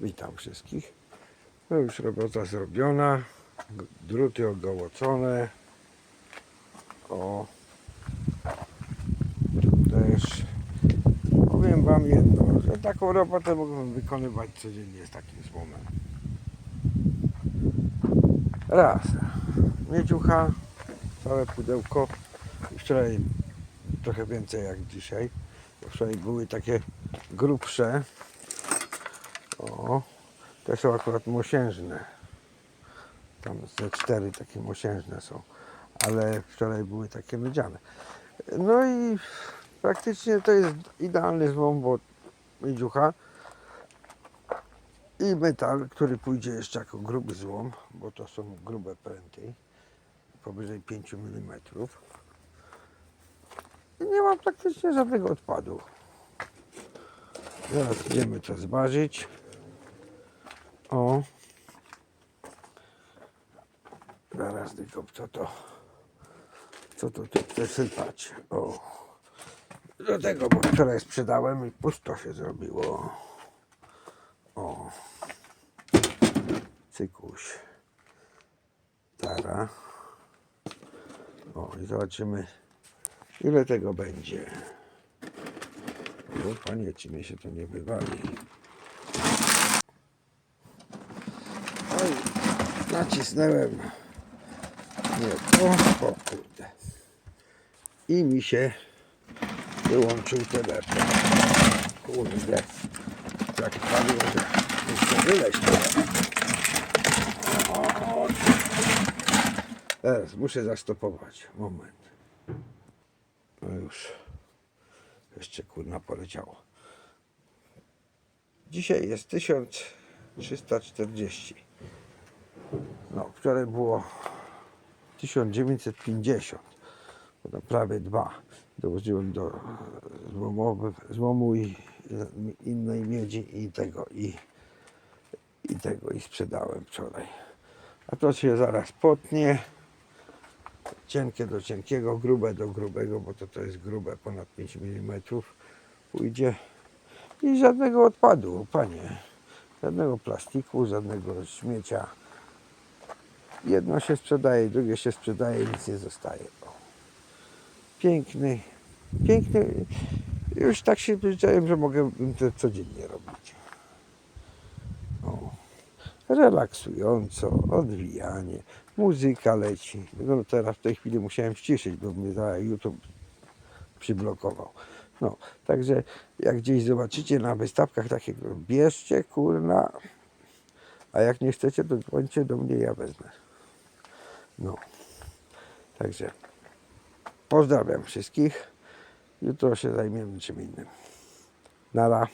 Witam wszystkich. No już robota zrobiona. Druty ogołocone. O. Też. Powiem Wam jedno, że taką robotę mógłbym wykonywać codziennie z takim złomem. Raz. Miedziucha. Całe pudełko. Wczoraj trochę więcej jak dzisiaj. Wczoraj były takie grubsze. O, te są akurat mosiężne. Tam ze cztery takie mosiężne są. Ale wczoraj były takie miedziane. No i praktycznie to jest idealny złom, bo miedziucha i metal, który pójdzie jeszcze jako gruby złom, bo to są grube pręty, powyżej 5 mm. I nie mam praktycznie żadnego odpadu. Zaraz idziemy to zważyć. O. Zaraz tylko co to, co to tu chcę sypać. O. Do tego, bo wczoraj sprzedałem i pusto się zrobiło. O. Cykuś. Tara. O i zobaczymy ile tego będzie. O panie, czy mnie się to nie wywali. Oj, nacisnąłem. Nie, to, o kurde. I mi się wyłączył telefon. Kurde. Tak prawie, że muszę wyleźć. O, Teraz muszę zastopować. Moment. No już. Jeszcze kurna poleciało. Dzisiaj jest 1340. No, wczoraj było 1950. Bo tam prawie dwa. Dołożyłem do złomowych, złomu i innej miedzi i tego i, i tego i sprzedałem wczoraj. A to się zaraz potnie. Cienkie do cienkiego, grube do grubego, bo to, to jest grube ponad 5 mm. Pójdzie i żadnego odpadu, panie. Żadnego plastiku, żadnego śmiecia. Jedno się sprzedaje, drugie się sprzedaje, nic nie zostaje. Piękny, piękny. Już tak się przyzwyczaiłem, że mogę to codziennie robić. O. Relaksująco, odwijanie, muzyka leci. No teraz w tej chwili musiałem ściszyć, bo mnie za YouTube przyblokował. No, także jak gdzieś zobaczycie na wystawkach takiego, bierzcie, kurna, a jak nie chcecie, to dzwońcie do mnie, ja wezmę. No, także pozdrawiam wszystkich. Jutro się zajmiemy czym innym. Nara.